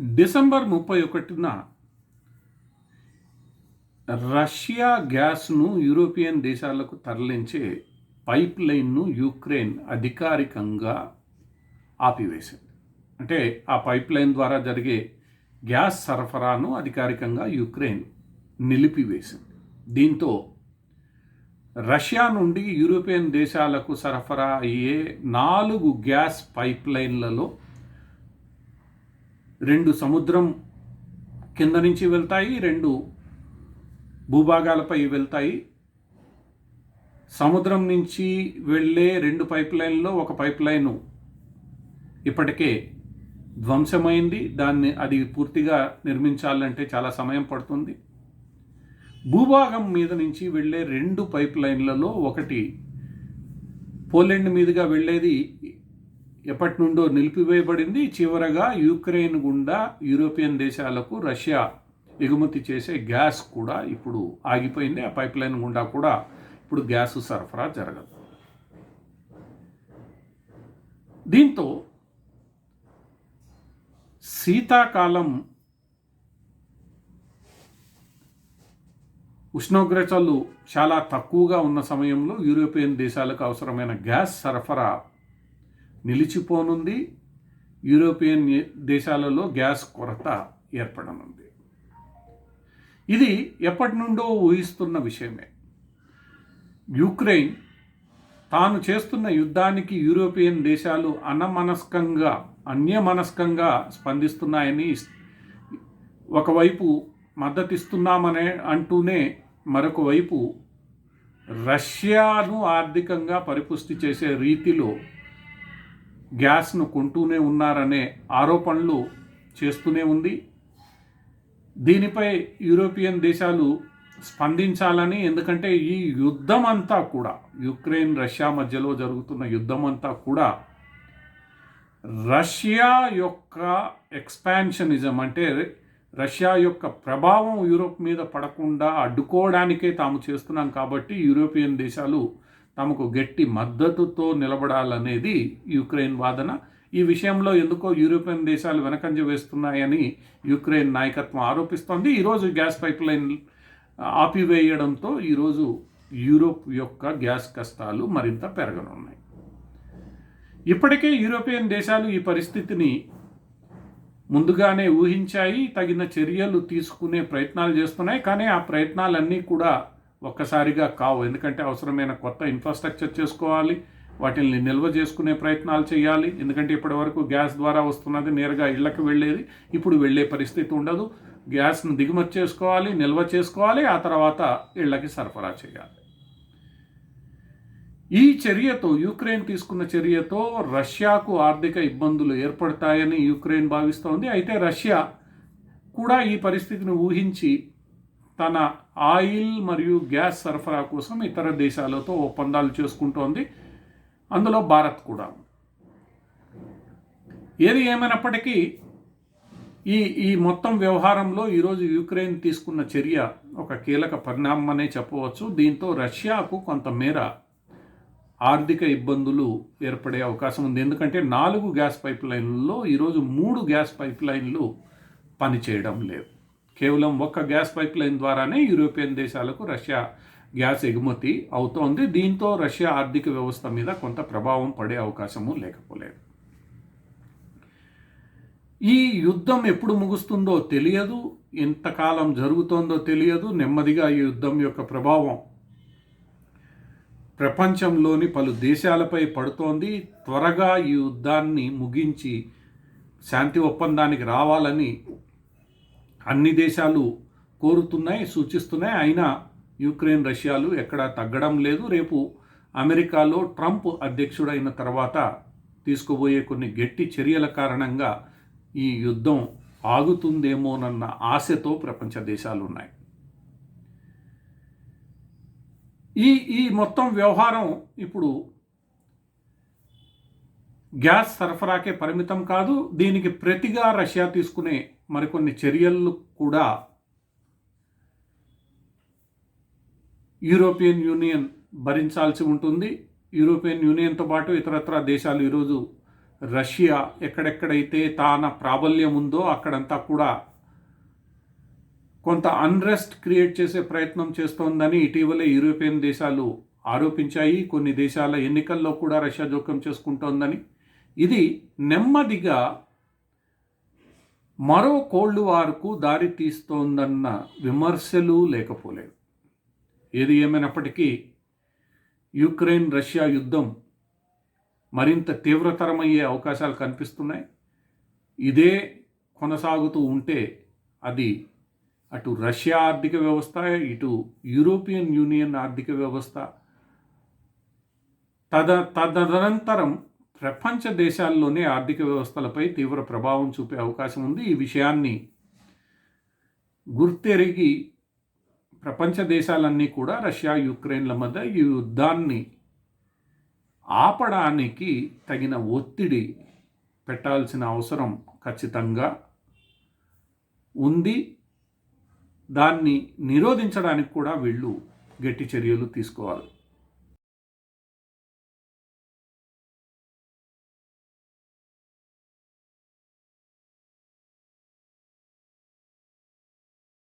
December ముప్పై ఒకటిన Russia గ్యాస్ను European దేశాలకు తరలించే పైప్ లైన్ను యూక్రెయిన్ అధికారికంగా ఆపివేసింది. అంటే ఆ పైప్ లైన్ ద్వారా జరిగే గ్యాస్ సరఫరాను అధికారికంగా యుక్రెయిన్ నిలిపివేసింది. దీంతో రష్యా నుండి యూరోపియన్ దేశాలకు సరఫరా అయ్యే నాలుగు గ్యాస్ పైప్ లైన్లలో రెండు సముద్రం కింద నుంచి వెళ్తాయి రెండు భూభాగాలపై వెళ్తాయి. సముద్రం నుంచి వెళ్ళే రెండు పైప్ లైన్లో ఒక పైప్ లైను ఇప్పటికే ధ్వంసమైంది. దాన్ని అది పూర్తిగా నిర్మించాలంటే చాలా సమయం పడుతుంది. భూభాగం మీద నుంచి వెళ్ళే రెండు పైప్ లైన్లలో ఒకటి పోలెండ్ మీదుగా వెళ్ళేది ఎప్పటి నుండో నిలిపివేయబడింది. చివరగా యూక్రెయిన్ గుండా యూరోపియన్ దేశాలకు రష్యా ఎగుమతి చేసే గ్యాస్ కూడా ఇప్పుడు ఆగిపోయింది. ఆ పైప్ లైన్ గుండా కూడా ఇప్పుడు గ్యాస్ సరఫరా జరగదు. దీంతో శీతాకాలం ఉష్ణోగ్రతలు చాలా తక్కువగా ఉన్న సమయంలో యూరోపియన్ దేశాలకు అవసరమైన గ్యాస్ సరఫరా నిలిచిపోనుంది. యూరోపియన్ దేశాలలో గ్యాస్ కొరత ఏర్పడనుంది. ఇది ఎప్పటి నుండో ఊహిస్తున్న విషయమే. యుక్రెయిన్ తాను చేస్తున్న యుద్ధానికి యూరోపియన్ దేశాలు అనమనస్కంగా అన్యమనస్కంగా స్పందిస్తున్నాయని ఒకవైపు మద్దతిస్తున్నామనే అంటూనే మరొక వైపు రష్యాను ఆర్థికంగా పరిపుష్టి చేసే రీతిలో గ్యాస్ను కొంటూనే ఉన్నారనే ఆరోపణలు చేస్తూనే ఉంది. దీనిపై యూరోపియన్ దేశాలు స్పందించాలని ఎందుకంటే ఈ యుద్ధం అంతా కూడా యుక్రెయిన్ రష్యా మధ్యలో జరుగుతున్న యుద్ధం అంతా కూడా రష్యా యొక్క ఎక్స్పాన్షనిజం అంటే రష్యా యొక్క ప్రభావం యూరోప్ మీద పడకుండా అడ్డుకోవడానికే తాము చేస్తున్నాం కాబట్టి యూరోపియన్ దేశాలు తమకు గట్టి మద్దతుతో నిలబడాలనేది యుక్రెయిన్ వాదన. ఈ విషయంలో ఎందుకో యూరోపియన్ దేశాలు వెనకంజ వేస్తున్నాయని యుక్రెయిన్ నాయకత్వం ఆరోపిస్తోంది. ఈరోజు గ్యాస్ పైప్ లైన్ ఆపివేయడంతో ఈరోజు యూరోప్ యొక్క గ్యాస్ కష్టాలు మరింత పెరగనున్నాయి. ఇప్పటికే యూరోపియన్ దేశాలు ఈ పరిస్థితిని ముందుగానే ఊహించాయి. తగిన చర్యలు తీసుకునే ప్రయత్నాలు చేస్తున్నాయి. కానీ ఆ ప్రయత్నాలన్నీ కూడా ఒక్కసారిగా కావు. ఎందుకంటే అవసరమైన కొత్త ఇన్ఫ్రాస్ట్రక్చర్ చేసుకోవాలి వాటిని నిల్వ చేసుకునే ప్రయత్నాలు చేయాలి. ఎందుకంటే ఇప్పటి వరకు గ్యాస్ ద్వారా వస్తున్నది నేరుగా ఇళ్ళకు వెళ్ళేది. ఇప్పుడు వెళ్ళే పరిస్థితి ఉండదు. గ్యాస్ను దిగుమతి చేసుకోవాలి నిల్వ చేసుకోవాలి ఆ తర్వాత ఇళ్ళకి సరఫరా చేయాలి. ఈ చర్యతో యుక్రెయిన్ తీసుకున్న చర్యతో రష్యాకు ఆర్థిక ఇబ్బందులు ఏర్పడతాయని యుక్రెయిన్ భావిస్తోంది. అయితే రష్యా కూడా ఈ పరిస్థితిని ఊహించి తన ఆయిల్ మరియు గ్యాస్ సరఫరా కోసం ఇతర దేశాలతో ఒప్పందాలు చేసుకుంటోంది. అందులో భారత్ కూడా. ఏది ఏమైనప్పటికీ ఈ ఈ మొత్తం వ్యవహారంలో ఈరోజు యుక్రెయిన్ తీసుకున్న చర్య ఒక కీలక పరిణామమనే చెప్పవచ్చు. దీంతో రష్యాకు కొంతమేర ఆర్థిక ఇబ్బందులు ఏర్పడే అవకాశం ఉంది. ఎందుకంటే నాలుగు గ్యాస్ పైప్ లైన్లలో ఈరోజు మూడు గ్యాస్ పైప్ లైన్లు పనిచేయడం లేదు. కేవలం ఒక్క గ్యాస్ పైప్ లైన్ ద్వారానే యూరోపియన్ దేశాలకు రష్యా గ్యాస్ ఎగుమతి అవుతోంది. దీంతో రష్యా ఆర్థిక వ్యవస్థ మీద కొంత ప్రభావం పడే అవకాశము లేకపోలేదు. ఈ యుద్ధం ఎప్పుడు ముగుస్తుందో తెలియదు. ఎంతకాలం జరుగుతోందో తెలియదు. నెమ్మదిగా ఈ యుద్ధం యొక్క ప్రభావం ప్రపంచంలోని పలు దేశాలపై పడుతోంది. త్వరగా ఈ యుద్ధాన్ని ముగించి శాంతి ఒప్పందానికి రావాలని అన్ని దేశాలు కోరుతున్నాయి సూచిస్తున్నాయి. అయినా యుక్రెయిన్ రష్యాలు ఎక్కడా తగ్గడం లేదు. రేపు అమెరికాలో ట్రంప్ అధ్యక్షుడైన తర్వాత తీసుకోబోయే కొన్ని గట్టి చర్యల కారణంగా ఈ యుద్ధం ఆగుతుందేమోనన్న ఆశతో ప్రపంచ దేశాలు ఉన్నాయి ఈ ఈ మొత్తం వ్యవహారం ఇప్పుడు గ్యాస్ సరఫరాకే పరిమితం కాదు దీనికి ప్రతిగా రష్యా తీసుకునే మరికొన్ని చర్యలు కూడా యూరోపియన్ యూనియన్ భరించాల్సి ఉంటుంది. యూరోపియన్ యూనియన్తో పాటు ఇతరత్ర దేశాలు ఈరోజు రష్యా ఎక్కడెక్కడైతే తాన ప్రాబల్యం ఉందో అక్కడంతా కూడా కొంత అన్రెస్ట్ క్రియేట్ చేసే ప్రయత్నం చేస్తోందని ఇటీవలే యూరోపియన్ దేశాలు ఆరోపించాయి. కొన్ని దేశాల ఎన్నికల్లో కూడా రష్యా జోక్యం చేసుకుంటోందని ఇది నెమ్మదిగా మరో కోల్డ్ వారుకు దారితీస్తోందన్న విమర్శలు లేకపోలేదు. ఏది ఏమైనప్పటికీ యుక్రెయిన్ రష్యా యుద్ధం మరింత తీవ్రతరమయ్యే అవకాశాలు కనిపిస్తున్నాయి. ఇదే కొనసాగుతూ ఉంటే అది అటు రష్యా ఆర్థిక వ్యవస్థ ఇటు యూరోపియన్ యూనియన్ ఆర్థిక వ్యవస్థ. తద తదనంతరం ప్రపంచ దేశాల్లోనే ఆర్థిక వ్యవస్థలపై తీవ్ర ప్రభావం చూపే అవకాశం ఉంది. ఈ విషయాన్ని గుర్తెరిగి ప్రపంచ దేశాలన్నీ కూడా రష్యా యుక్రెయిన్ల మధ్య ఈ యుద్ధాన్ని ఆపడానికి తగిన ఒత్తిడి పెట్టాల్సిన అవసరం ఖచ్చితంగా ఉంది. దాన్ని నిరోధించడానికి కూడా వీళ్ళు గట్టి చర్యలు తీసుకోవాలి.